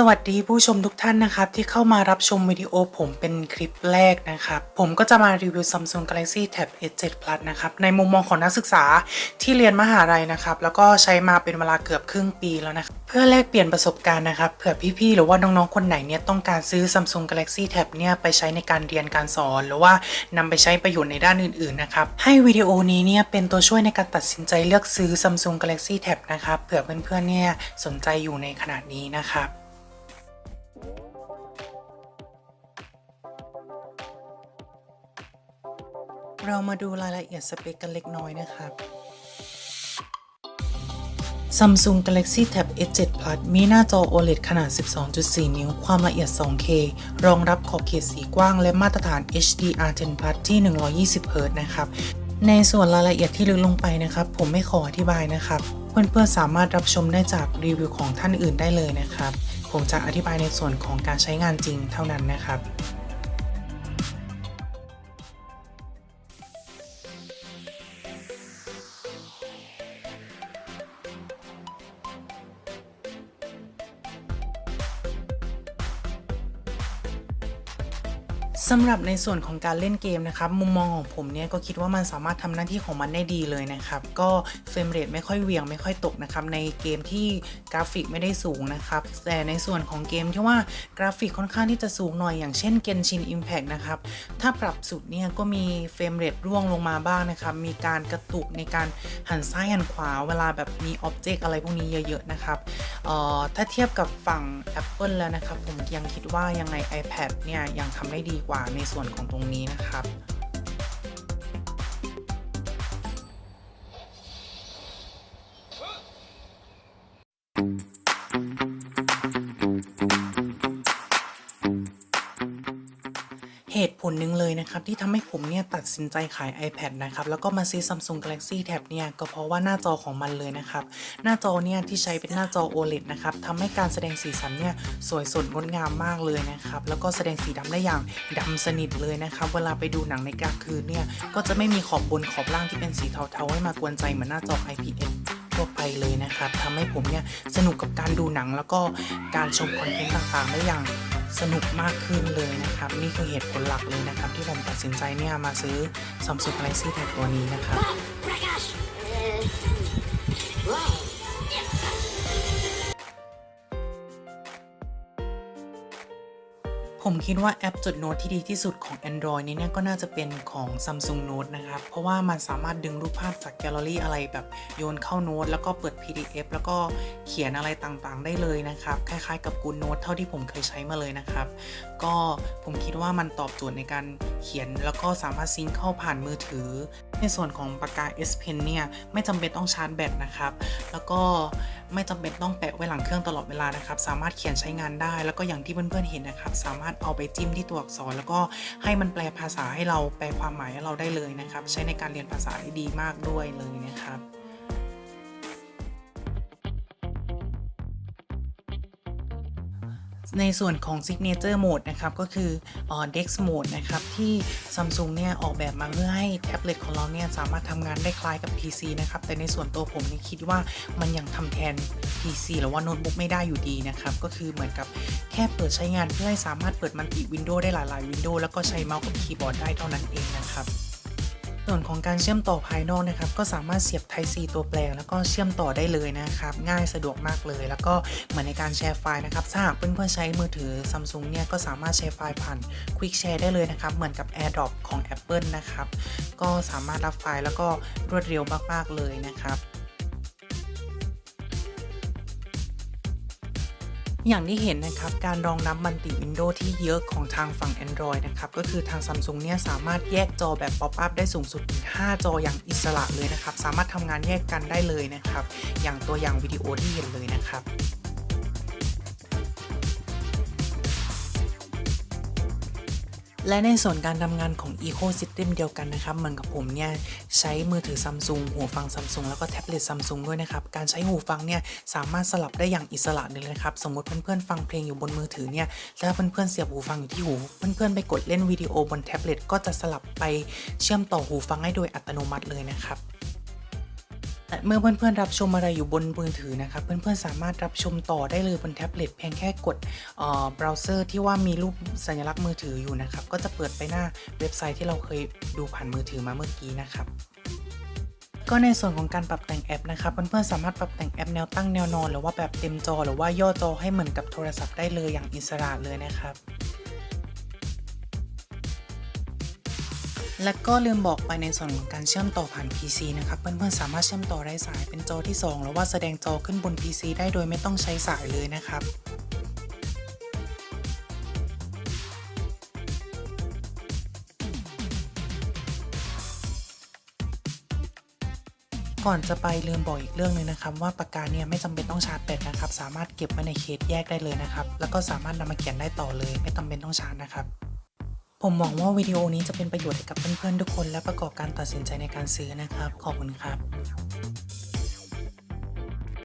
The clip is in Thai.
สวัสดีผู้ชมทุกท่านนะครับที่เข้ามารับชมวิดีโอผมเป็นคลิปแรกนะครับ ผมก็จะมารีวิว Samsung Galaxy Tab S7 Plus นะครับ ในมุมมองของนักศึกษาที่เรียนมหาลัยนะครับ แล้วก็ใช้มาเป็นเวลาเกือบครึ่งปีแล้วนะครับเพื่อแลกเปลี่ยนประสบการณ์นะครับเผื่อพี่ๆ หรือว่าน้องๆ คนไหนเนี่ยต้องการซื้อ Samsung Galaxy Tab เนี่ยไปใช้ในการเรียนการสอน หรือว่านำไปใช้ประโยชน์ในด้านอื่นๆนะครับให้วิดีโอนี้เนี่ยเป็นตัวช่วยในการตัดสินใจเลือกซื้อ Samsung Galaxy Tab นะครับเผื่อเพื่อนๆเนี่ยสนใจอยู่ในขนาดนี้นะครับ เรามาดูรายละเอียดสเปคกันเล็กน้อยนะครับ Samsung Galaxy Tab S7 Plus มีหน้าจอ OLED ขนาด 12.4 นิ้ว ความละเอียด 2K รองรับขอบเขตสีกว้าง และมาตรฐาน HDR10 Plus ที่ 120 Hz นะครับ ในส่วนรายละเอียดที่ลึกลงไปนะครับ ผมไม่ขออธิบายนะครับ เพื่อนๆสามารถรับชมได้จากรีวิวของท่านอื่นได้เลยนะครับ ผมจะอธิบายในส่วนของการใช้งานจริงเท่านั้นนะครับ สำหรับในส่วนของการเล่นเกมนะครับ มุมมองของผมเนี่ยก็คิดว่ามันสามารถทำหน้าที่ของมันได้ดีเลยนะครับ ก็เฟรมเรทไม่ค่อยเวียงไม่ค่อยตกนะครับ ในเกมที่กราฟิกไม่ได้สูงนะครับ แต่ในส่วนของเกมที่ว่ากราฟิกค่อนข้างที่จะสูงหน่อยอย่างเช่น Genshin Impact นะครับ ถ้าปรับสุดเนี่ยก็มีเฟรมเรทร่วงลงมาบ้างนะครับ มีการกระตุกในการหันซ้ายหันขวาเวลาแบบมีอ็อบเจกต์อะไรพวกนี้เยอะๆนะครับเอ่อถ้าเทียบกับฝั่ง Apple แล้วนะครับผมยังคิดว่ายังไง iPad เนี่ยยังทำได้ดีกว่าในส่วนของตรงนี้นะครับ เหตุผลหนึ่งเลยนะครับ ที่ทำให้ผมเนี่ยตัดสินใจขาย iPad นะครับ แล้วก็มาซื้อ Samsung Galaxy Tab เนี่ยก็เพราะว่าหน้าจอของมันเลยนะครับ หน้าจอเนี่ยที่ใช้เป็นหน้าจอ OLED นะครับทำให้การแสดงสีสันเนี่ยสวยสดงดงามมากเลยนะครับ แล้วก็แสดงสีดำได้อย่างดำสนิทเลยนะครับ เวลาไปดูหนังในกลางคืนเนี่ยก็จะไม่มีขอบบนขอบล่างที่เป็นสีเทาๆให้มากวนใจเหมือนหน้าจอ IPS ทั่วไปเลยนะครับทำให้ผมเนี่ยสนุกกับการดูหนังแล้วก็การชมคอนเทนต์ต่างๆได้อย่าง สนุกมากขึ้นเลยนะครับ นี่คือเหตุผลหลักเลยนะครับ ที่ผมตัดสินใจเนี่ยมาซื้อ Samsung Galaxy Tab ตัวนี้นะครับ ผมคิดว่าแอปจดโน้ตที่ดีที่สุดของ Android นี้เนี่ยก็น่าจะเป็นของ Samsung Note นะครับ เพราะว่ามันสามารถดึงรูปภาพจากแกลเลอรี่อะไรแบบโยนเข้าโน้ตแล้วก็เปิด PDF แล้วก็เขียนอะไรต่างๆ ได้เลยนะครับ คล้ายๆกับ Good Note เท่าที่ผมเคยใช้มาเลยนะครับ ก็ผมคิดว่ามันตอบโจทย์ในการเขียนแล้วก็สามารถซิงค์เข้าผ่านมือถือ ในส่วนของปากกา S Pen เนี่ยไม่จำเป็นต้องชาร์จแบตนะครับ แล้วก็ไม่จำเป็นต้องแปะไว้หลังเครื่องตลอดเวลานะครับ สามารถเขียนใช้งานได้ แล้วก็อย่างที่เพื่อนๆเห็นนะครับ สามารถเอาไปจิ้มที่ตัวอักษร แล้วก็ให้มันแปลภาษาให้เราแปลความหมายให้เราได้เลยนะครับ ใช้ในการเรียนภาษาได้ดีมากด้วยเลยนะครับ ในส่วนของ Signature Mode นะครับ ก็คือเอ่อ Dex Mode นะครับ ที่ Samsung เนี่ย ออกแบบมาเพื่อให้แท็บเล็ตของเราเนี่ย สามารถทำงานได้คล้ายกับ PC นะครับ แต่ในส่วนตัวผมนี่คิดว่ามันยังทำแทน PC หรือว่าโน้ตบุ๊กไม่ได้อยู่ดีนะครับ ก็คือเหมือนกับแค่เปิดใช้งานเพื่อให้สามารถเปิดมัลติวินโดว์ได้หลายๆวินโดว์แล้วก็ใช้เมาส์กับคีย์บอร์ดได้เท่านั้นเองนะครับ ส่วนของการเชื่อมต่อภายนอกนะครับ ก็สามารถเสียบ Type C ตัวแปลงแล้วก็เชื่อมต่อได้เลยนะครับ ง่ายสะดวกมากเลย แล้วก็เหมือนในการแชร์ไฟล์นะครับถ้าหากเพื่อนๆใช้มือถือ Samsung เนี่ยก็สามารถแชร์ไฟล์ผ่าน Quick Share ได้เลยนะครับ เหมือนกับ AirDrop ของ Apple นะครับ ก็สามารถรับไฟล์แล้วก็รวดเร็วมากๆเลยนะครับ อย่างที่เห็นนะครับ การรองรับมัลติวินโดว์ที่เยอะของทางฝั่ง Android นะครับ ก็คือทาง Samsung เนี่ยสามารถแยกจอแบบป๊อปอัพได้สูงสุดถึง5จออย่างอิสระเลยนะครับ สามารถทำงานแยกกันได้เลยนะครับ อย่างตัวอย่างวิดีโอที่เห็นเลยนะครับ และในส่วนการทำงานของ Ecosystem เดียวกันนะครับเหมือนกับผมเนี่ยใช้มือถือ Samsung หูฟัง Samsung แล้วก็แท็บเล็ต Samsung ด้วยนะครับ การใช้หูฟังเนี่ยสามารถสลับได้อย่างอิสระเลยนะครับ สมมติเพื่อนๆฟังเพลงอยู่บนมือถือเนี่ยแล้วเพื่อนๆเสียบหูฟังอยู่ที่หู เพื่อนๆไปกดเล่นวิดีโอบนแท็บเล็ตก็จะสลับไปเชื่อมต่อหูฟังให้โดยอัตโนมัติเลยนะครับ และเมื่อเพื่อนๆรับชมอะไรอยู่บนมือถือนะครับ เพื่อนๆสามารถรับชมต่อได้เลยบนแท็บเล็ตเพียงแค่กดเอ่อเบราว์เซอร์ที่ว่ามีรูปสัญลักษณ์มือถืออยู่นะครับ ก็จะเปิดไปหน้าเว็บไซต์ที่เราเคยดูผ่านมือถือมาเมื่อกี้นะครับก็ในส่วนของการปรับแต่งแอปนะครับเพื่อนๆสามารถปรับแต่งแอปแนวตั้งแนวนอน หรือว่าแบบเต็มจอ หรือว่าย่อจอให้เหมือนกับโทรศัพท์ได้เลยอย่างอิสระเลยนะครับ และก็ลืมบอกไปในส่วนของการเชื่อมต่อผ่าน PC นะครับ เพื่อนๆสามารถเชื่อมต่อได้สายเป็นจอที่ 2 หรือว่าแสดงจอขึ้นบน PC ได้โดยไม่ต้องใช้สายเลยนะครับก่อนจะไปลืมบอกอีกเรื่องหนึงนะครับ ว่าปากกาเนี่ยไม่จำเป็นต้องชาร์จแบตนะครับ สามารถเก็บไว้ในเคสแยกได้เลยนะครับ แล้วก็สามารถนำมาเขียนได้ต่อเลย ไม่จำเป็นต้องชาร์จนะครับ ผมหวังว่าวิดีโอนี้จะเป็นประโยชน์กับเพื่อนๆทุกคน และประกอบการตัดสินใจในการซื้อนะครับ ขอบคุณครับ